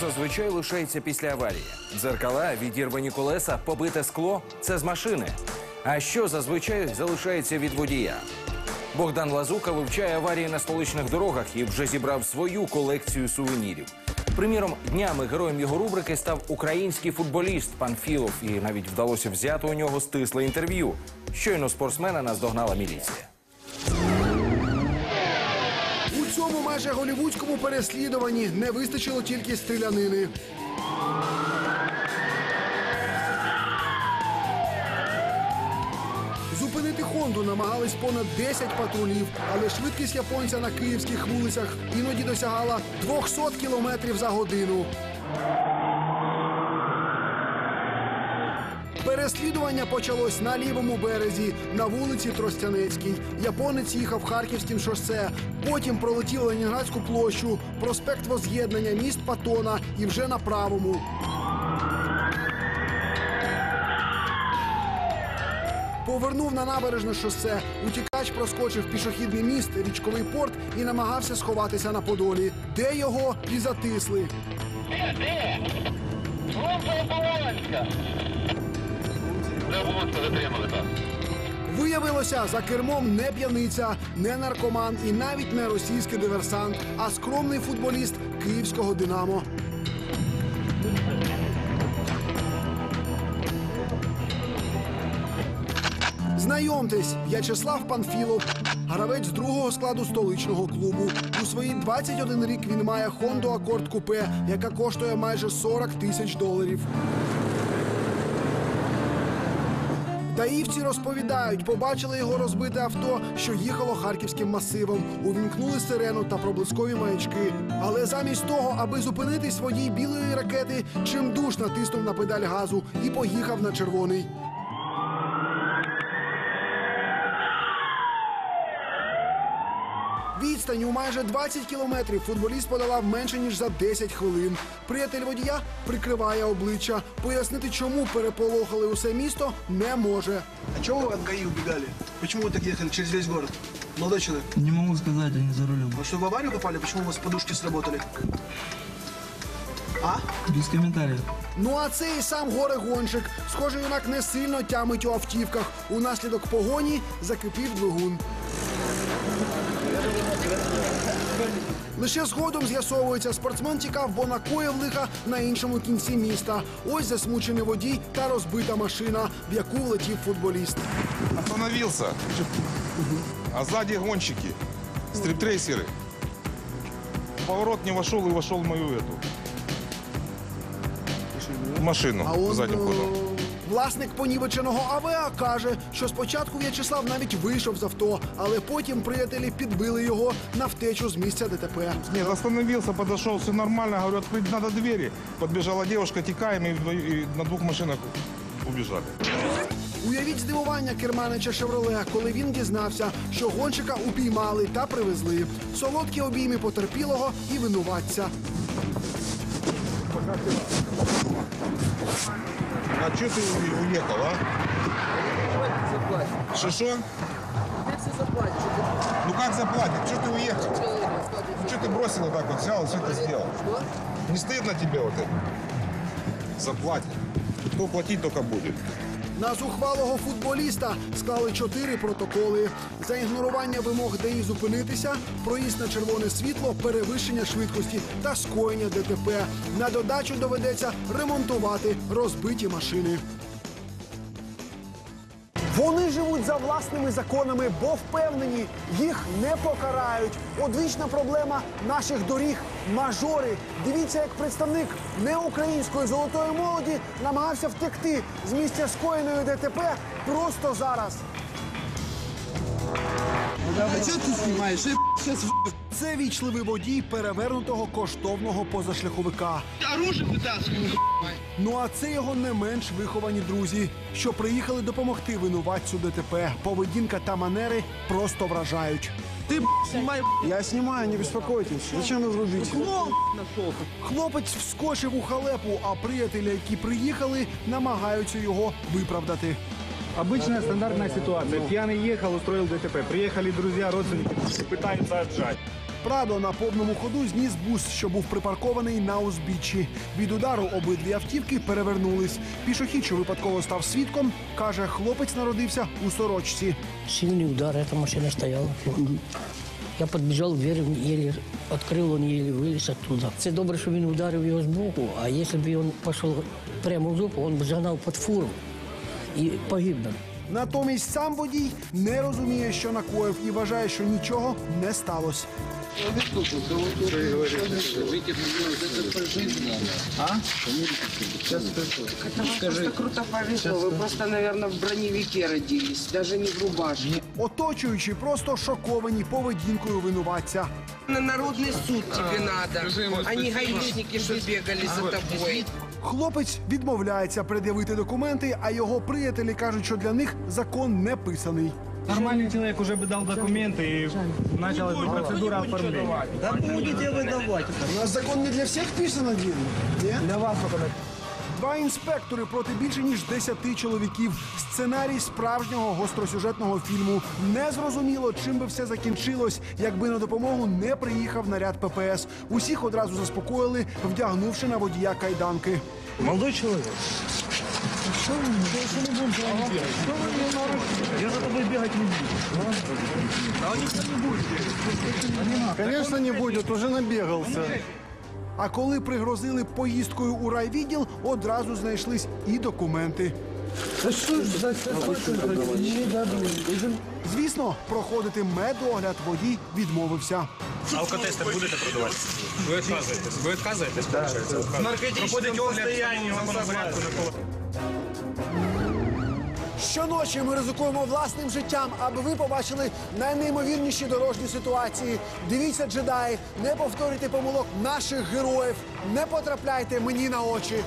зазвичай лишається після аварії? Дзеркала, відірвані колеса, побите скло це з машини. А що зазвичай залишається від водія? Богдан Лазука вивчає аварії на столичних дорогах і вже зібрав свою колекцію сувенірів. Приміром, днями героєм його рубрики став український футболіст Панфілов, і навіть вдалося взяти у нього стисле інтерв'ю. Щойно спортсмена наздогнала міліція. Цьому майже голівудському переслідуванні не вистачило тільки стрілянини. Зупинити Хонду намагались понад 10 патрулів, але швидкість японця на київських вулицях іноді досягала 200 кілометрів за годину. Переслідування почалось на лівому березі, на вулиці Тростянецькій. Японець їхав Харківським шосе. Потім пролетів Ленінградську площу, проспект Воз'єднання, міст Патона і вже на правому. Повернув на набережне шосе. Утікач проскочив пішохідний міст, річковий порт і намагався сховатися на Подолі, де його і затисли. Служба Полонська. Виявилося, за кермом не п'яниця, не наркоман і навіть не російський диверсант, а скромний футболіст київського Динамо. Знайомтесь, В'ячеслав Панфілов, гравець другого складу столичного клубу. У свої 21 рік він має Honda Accord Coupe, яка коштує майже 40 тисяч доларів. Даївці розповідають, побачили його розбите авто, що їхало харківським масивом. Увімкнули сирену та проблискові маячки. Але замість того, аби зупинитись водій білої ракети, чимдуж натиснув на педаль газу і поїхав на червоний. Відстань у майже 20 кілометрів футболіст подолав менше ніж за 10 хвилин. Приятель водія прикриває обличчя. Пояснити, чому переполохали усе місто, не може. А чего вы от ГАИ убегали? Почему вы так ехали через весь город? Молодой человек, Не могу сказать, они за рулем. вы что, в аварию попали? Почему у вас подушки сработали? А? Без комментариев. Ну а цей сам горе-гонщик. Схоже, юнак не сильно тямить у автівках. Унаслідок погоні закипів двигун. Лише згодом з'ясовується, спортсмен тікав, бо накоїв лиха на іншому кінці міста. Ось засмучений водій та розбита машина, в яку влетів футболіст. Остановился. А сзади гонщики, стрип-трейсеры. Поворот не вошел и вошел в мою эту машину А он ходом. Власник понівеченого АВА каже, що спочатку В'ячеслав навіть вийшов з авто, але потім приятелі підбили його на втечу з місця ДТП. Нет, остановился, подошел, все нормально. Говорю, открыть надо двери. Подбежала девушка, текаем и, вдво- и на двух машинах убежали. Уявіть здивування керманича Шевроле, коли він дізнався, что гонщика упіймали та привезли. Солодкі обійми потерпілого і винуватця. А что ты уехал, а? Что, что? Ну как заплатит? Что ты уехал? Ну что ты бросил вот так вот, взял и все это сделал? Не стыдно тебе вот это? Заплатит. Кто платить только будет. На зухвалого футболіста склали чотири протоколи за ігнорування вимог ДАІ зупинитися, проїзд на червоне світло, перевищення швидкості та скоєння ДТП. На додачу доведеться ремонтувати розбиті машини. Вони живуть за власними законами, бо впевнені, їх не покарають. Одвічна проблема наших доріг мажори. Дивіться, як представник неукраїнської золотої молоді намагався втекти з місця скоєної ДТП просто зараз. А что ты снимаешь? Я сейчас Це вічливий водій перевернутого коштовного позашляховика. оружие вытаскиваю. Ну а це його не менш виховані друзі, що приїхали допомогти винуватцю ДТП. Поведінка та манери просто вражають. Ты снимай. Я знімаю, не беспокойтесь. Зачем ви зробити? Хлопець вскочив у халепу, а приятелі, які приїхали, намагаються його виправдати. Обычная стандартная ситуация. Пьяный ехал, устроил ДТП. Приехали друзья, родственники, пытаются отжать. Прадо на повному ходу зніс бус, що був припаркований на узбіччі. Від удару обидві автівки перевернулись. Пішохід, що випадково став свідком, каже, хлопець народився у сорочці. Сильный удар, эта машина стояла. Я подбежал, дверь еле открыл, он еле вылез оттуда. Це добре, що він ударив його з боку, а якщо б він пішов прямо в зуб, він б загнав під фуру і погиб. Натомість сам водій не розуміє, що накоїв, і вважає, що нічого не сталося. Скажи. круто повезло. Ви просто, наверное, в броневике родились, даже не в рубашке. Оточуючи просто шоковані поведінкою винуватця. На народный суд тебе надо, а не гаишники, что бегали за тобой. Хлопець відмовляється пред'явити документи, а його приятелі кажуть, що для них закон не писаний. Нормальный человек уже бы дал документы и началась бы процедура оформления. Да будете выдавать. У нас закон не для всіх писан один. Ні? Для вас только Два інспектори проти більше ніж десяти чоловіків. Сценарій справжнього гостросюжетного фільму. Незрозуміло, чим би все закінчилось, якби на допомогу не приїхав наряд ППС. Усіх одразу заспокоїли, вдягнувши на водія кайданки. Молодой человек. Что вы, что мы будем с вами делать? Что вы мне нарушили? Я за тобой бегать не буду. Звісно, не буде, уже набігався. А коли пригрозили поїздкою у райвідділ, одразу знайшлись і документи. Звісно, проходити медогляд водій відмовився. Алкотестер будете продавати? Ви відказуєтесь? Ви відказуєтесь, виходить? Проходить огляд в законному порядку коло. Щоночі ми ризикуємо власним життям, аби ви побачили найнеймовірніші дорожні ситуації. Дивіться джедаї, не повторюйте помилок наших героїв, не потрапляйте мені на очі.